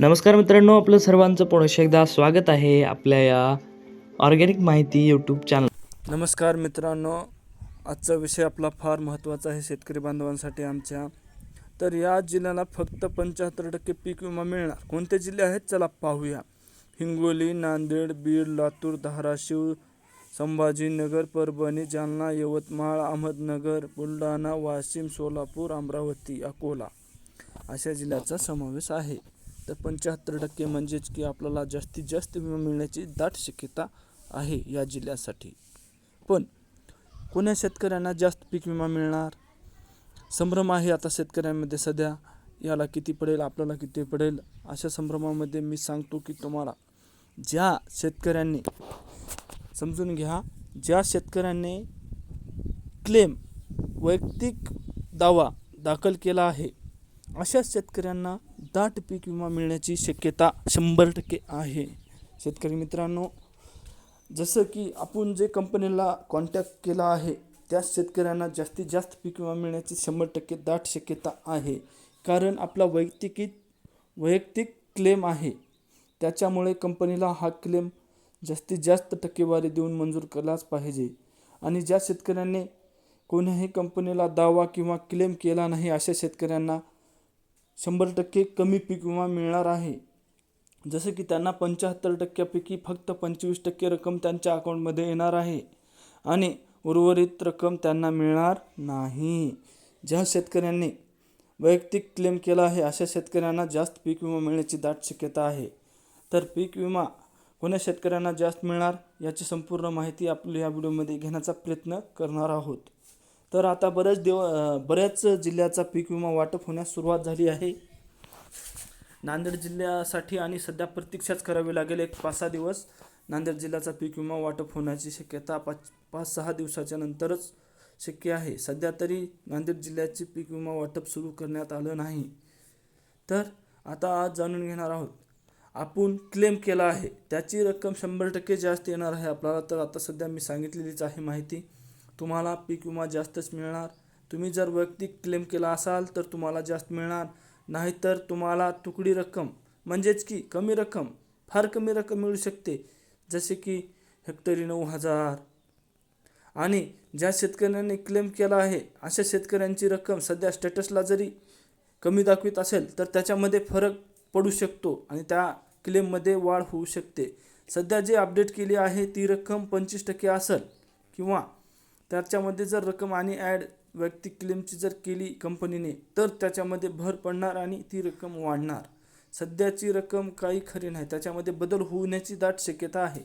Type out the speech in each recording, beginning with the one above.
नमस्कार मित्रांनो आपलं सर्वांचं पुन्हा एकदा स्वागत आहे आपल्या या ऑर्गॅनिक माहिती यूट्यूब चॅनल नमस्कार मित्रांनो आजचा विषय आपला फार महत्त्वाचा आहे शेतकरी बांधवांसाठी आमच्या. तर या जिल्ह्याला फक्त पंच्याहत्तर टक्के पीक विमा मिळणार. कोणते जिल्हे आहेत? चला पाहूया. हिंगोली नांदेड बीड लातूर धाराशिव संभाजीनगर परभणी जालना यवतमाळ अहमदनगर बुलढाणा वाशिम सोलापूर अमरावती अकोला अशा जिल्ह्याचा समावेश आहे. तर पंच्याहत्तर टक्के म्हणजेच की आपल्याला जास्तीत जास्त विमा मिळण्याची दाट शक्यता आहे या जिल्ह्यासाठी. पण कोण्या शेतकऱ्यांना जास्त पीक विमा मिळणार? संभ्रम आहे आता शेतकऱ्यांमध्ये सध्या. याला किती पडेल आपल्याला किती पडेल? अशा संभ्रमामध्ये मी सांगतो की तुम्हाला ज्या शेतकऱ्यांनी समजून घ्या ज्या शेतकऱ्यांनी क्लेम वैयक्तिक दावा दाखल केला आहे अशा शेतकऱ्यांना दाट पीक विमा मिळण्याची शक्यता शंभर टक्के आहे. शेतकरी मित्रांनो जसं की आपण जे कंपनीला कॉन्टॅक्ट केला आहे त्या शेतकऱ्यांना जास्तीत जास्त पीक विमा मिळण्याची शंभर टक्के दाट शक्यता आहे. कारण आपला वैयक्तिक वैयक्तिक क्लेम आहे. त्याच्यामुळे कंपनीला हा क्लेम जास्तीत जास्त टक्केवारी देऊन मंजूर केलाच पाहिजे. आणि ज्या शेतकऱ्यांनी कोणीही कंपनीला दावा किंवा क्लेम केला नाही अशा शेतकऱ्यांना शंभर टक्के कमी पीक विमा मिळणार आहे. जसं की त्यांना पंच्याहत्तर टक्क्यापैकी फक्त पंचवीस टक्के रक्कम त्यांच्या अकाउंटमध्ये येणार आहे आणि उर्वरित रक्कम त्यांना मिळणार नाही. ज्या शेतकऱ्यांनी वैयक्तिक क्लेम केला आहे अशा शेतकऱ्यांना जास्त पीक विमा मिळण्याची दाट शक्यता आहे. तर पीक विमा कोण्या शेतकऱ्यांना जास्त मिळणार याची संपूर्ण माहिती आपल्या या व्हिडिओमध्ये घेण्याचा प्रयत्न करणार आहोत. तर आता बऱ्याच देव बऱ्याच जिल्ह्याचा पीक विमा वाटप होण्यास सुरुवात झाली आहे. नांदेड जिल्ह्यासाठी आणि सध्या प्रतीक्षाच करावी लागेल एक पाच सहा दिवस. नांदेड जिल्ह्याचा पीक विमा वाटप होण्याची शक्यता पाच पाच सहा दिवसाच्या नंतरच शक्य आहे. सध्या तरी नांदेड जिल्ह्याची पीक विमा वाटप सुरू करण्यात आलं नाही. तर आता आज जाणून घेणार आहोत. आपण क्लेम केला आहे. त्याची रक्कम शंभर टक्के जास्त येणार आहे आपल्याला तर आता सध्या मी सांगितलेलीच आहे माहिती. तुम्हाला पीक विमा जास्तच मिळणार. तुम्ही जर वैयक्तिक क्लेम केला असाल तर तुम्हाला जास्त मिळणार. नाहीतर तुम्हाला तुकडी रक्कम म्हणजेच की कमी रक्कम फार कमी रक्कम मिळू शकते. जसे की हेक्टरी नऊ हजार. आणि ज्या शेतकऱ्यांनी क्लेम केला आहे अशा शेतकऱ्यांची रक्कम सध्या स्टेटसला जरी कमी दाखवित असेल तर त्याच्यामध्ये फरक पडू शकतो आणि त्या क्लेममध्ये वाढ होऊ शकते. सध्या जे अपडेट केली आहे ती रक्कम पंचवीस टक्के असेल किंवा त्याच्यामध्ये जर रक्कम आणि ॲड वैयक्तिक क्लेमची जर केली कंपनीने तर त्याच्यामध्ये भर पडणार आणि ती रक्कम वाढणार. सध्याची रक्कम काही खरी नाही त्याच्यामध्ये बदल होण्याची दाट शक्यता आहे.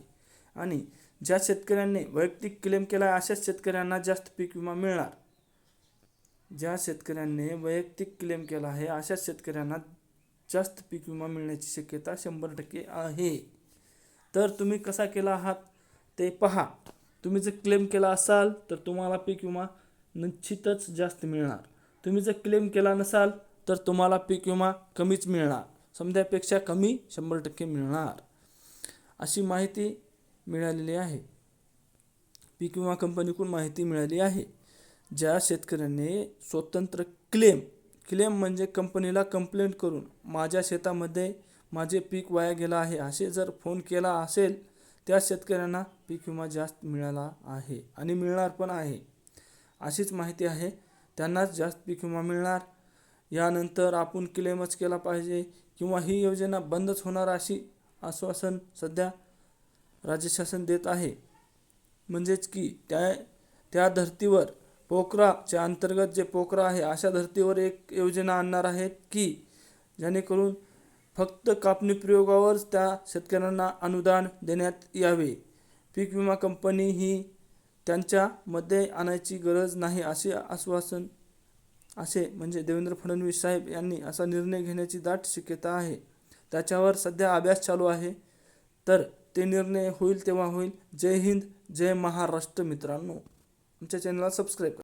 आणि ज्या शेतकऱ्यांनी वैयक्तिक क्लेम केला आहे अशाच शेतकऱ्यांना जास्त पीक विमा मिळणार. ज्या शेतकऱ्यांनी वैयक्तिक क्लेम केला आहे अशाच शेतकऱ्यांना जास्त पीक विमा मिळण्याची शक्यता शंभर टक्के आहे. तर तुम्ही कसा केला आहात ते पहा. तुम्ही जर क्लेम केला असाल तर तुम्हाला पीक विमा निश्चितच जास्त मिळणार. तुम्ही जर क्लेम केला नसाल तर तुम्हाला पीक विमा कमीच मिळणार. समजापेक्षा कमी शंभर टक्के मिळणार. अशी माहिती मिळालेली आहे. पीक विमा कंपनीकडून माहिती मिळाली आहे. ज्या शेतकऱ्यांनी स्वतंत्र क्लेम क्लेम म्हणजे कंपनीला कंप्लेंट करून माझ्या शेतामध्ये माझे पीक वाया गेलं आहे. असे जर फोन केला असेल त्या शेतकऱ्यांना पीक विमा जास्त मिळाला आहे आणि मिळणार पण आहे. अशीच माहिती आहे. त्यांनाच जास्त पीक विमा मिळणार. यानंतर आपण क्लेमच केला पाहिजे किंवा ही योजना बंदच होणार अशी आश्वासन सध्या राज्य शासन देत आहे. म्हणजेच की त्या त्या धर्तीवर पोखराच्या अंतर्गत जे पोखरा आहे अशा धर्तीवर एक योजना आणणार आहेत की जेणेकरून फक्त कापणी प्रयोगावरच त्या शेतकऱ्यांना अनुदान देण्यात यावे. पीक विमा कंपनी ही त्यांच्यामध्ये आणायची गरज नाही असे आश्वासन असे म्हणजे देवेंद्र फडणवीस साहेब यांनी असा निर्णय घेण्याची दाट शक्यता आहे. त्याच्यावर सध्या अभ्यास चालू आहे. तर ते निर्णय होईल तेव्हा होईल. जय हिंद जय महाराष्ट्र मित्रांनो. आमच्या चॅनलला सबस्क्राईब करा.